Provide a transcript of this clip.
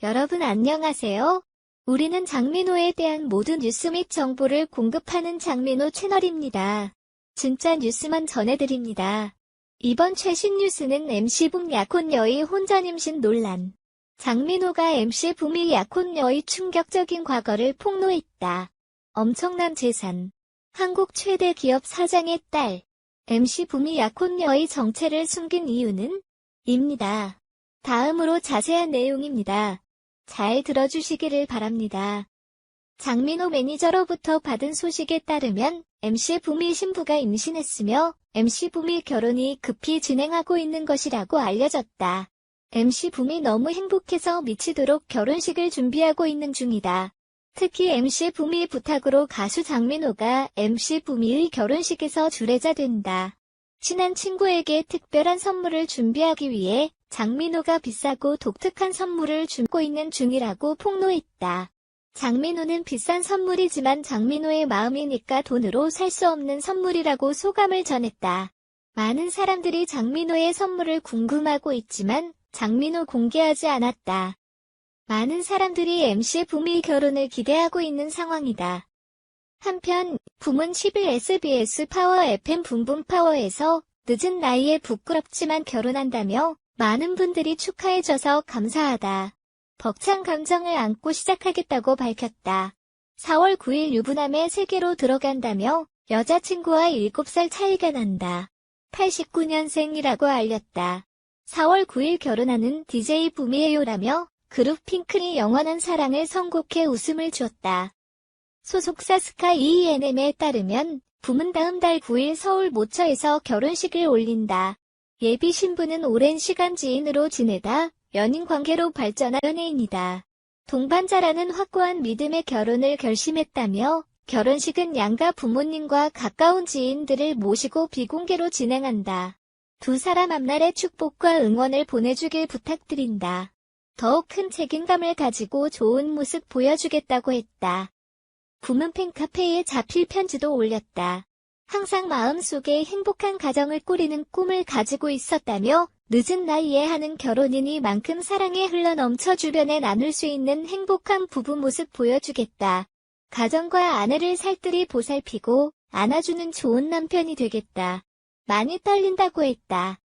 여러분 안녕하세요. 우리는 장민호에 대한 모든 뉴스 및 정보를 공급하는 장민호 채널입니다. 진짜 뉴스만 전해드립니다. 이번 최신 뉴스는 MC붐 약혼녀의 혼전 임신 논란. 장민호가 MC붐이 약혼녀의 충격적인 과거를 폭로했다. 엄청난 재산. 한국 최대 기업 사장의 딸. MC붐이 약혼녀의 정체를 숨긴 이유는? 입니다. 다음으로 자세한 내용입니다. 잘 들어주시기를 바랍니다. 장민호 매니저로부터 받은 소식에 따르면 MC 붐이 신부가 임신했으며 MC 붐이 결혼이 급히 진행하고 있는 것이라고 알려졌다. MC 붐이 너무 행복해서 미치도록 결혼식을 준비하고 있는 중이다. 특히 MC 붐이 부탁으로 가수 장민호가 MC 붐이의 결혼식에서 주례자 된다. 친한 친구에게 특별한 선물을 준비하기 위해 장민호가 비싸고 독특한 선물을 주고 있는 중이라고 폭로했다. 장민호는 비싼 선물이지만 장민호의 마음이니까 돈으로 살 수 없는 선물이라고 소감을 전했다. 많은 사람들이 장민호의 선물을 궁금하고 있지만 장민호 공개하지 않았다. 많은 사람들이 MC 붐이 결혼을 기대하고 있는 상황이다. 한편 붐은 10일 SBS 파워 FM 붐붐 파워에서 늦은 나이에 부끄럽지만 결혼한다며 많은 분들이 축하해줘서 감사하다. 벅찬 감정을 안고 시작하겠다고 밝혔다. 4월 9일 유부남의 세계로 들어간다며 여자친구와 7살 차이가 난다. 89년생이라고 알렸다. 4월 9일 결혼하는 DJ 붐이에요라며 그룹 핑클이 영원한 사랑을 선곡해 웃음을 주었다. 소속사 스카 ENM에 따르면 붐은 다음 달 9일 서울 모처에서 결혼식을 올린다. 예비 신부는 오랜 시간 지인으로 지내다 연인 관계로 발전한 연예인이다. 동반자라는 확고한 믿음의 결혼을 결심했다며 결혼식은 양가 부모님과 가까운 지인들을 모시고 비공개로 진행한다. 두 사람 앞날의 축복과 응원을 보내주길 부탁드린다. 더욱 큰 책임감을 가지고 좋은 모습 보여주겠다고 했다. 붐은 팬카페에 자필 편지도 올렸다. 항상 마음속에 행복한 가정을 꾸리는 꿈을 가지고 있었다며 늦은 나이에 하는 결혼이니만큼 사랑에 흘러넘쳐 주변에 나눌 수 있는 행복한 부부 모습 보여주겠다. 가정과 아내를 살뜰히 보살피고 안아주는 좋은 남편이 되겠다. 많이 떨린다고 했다.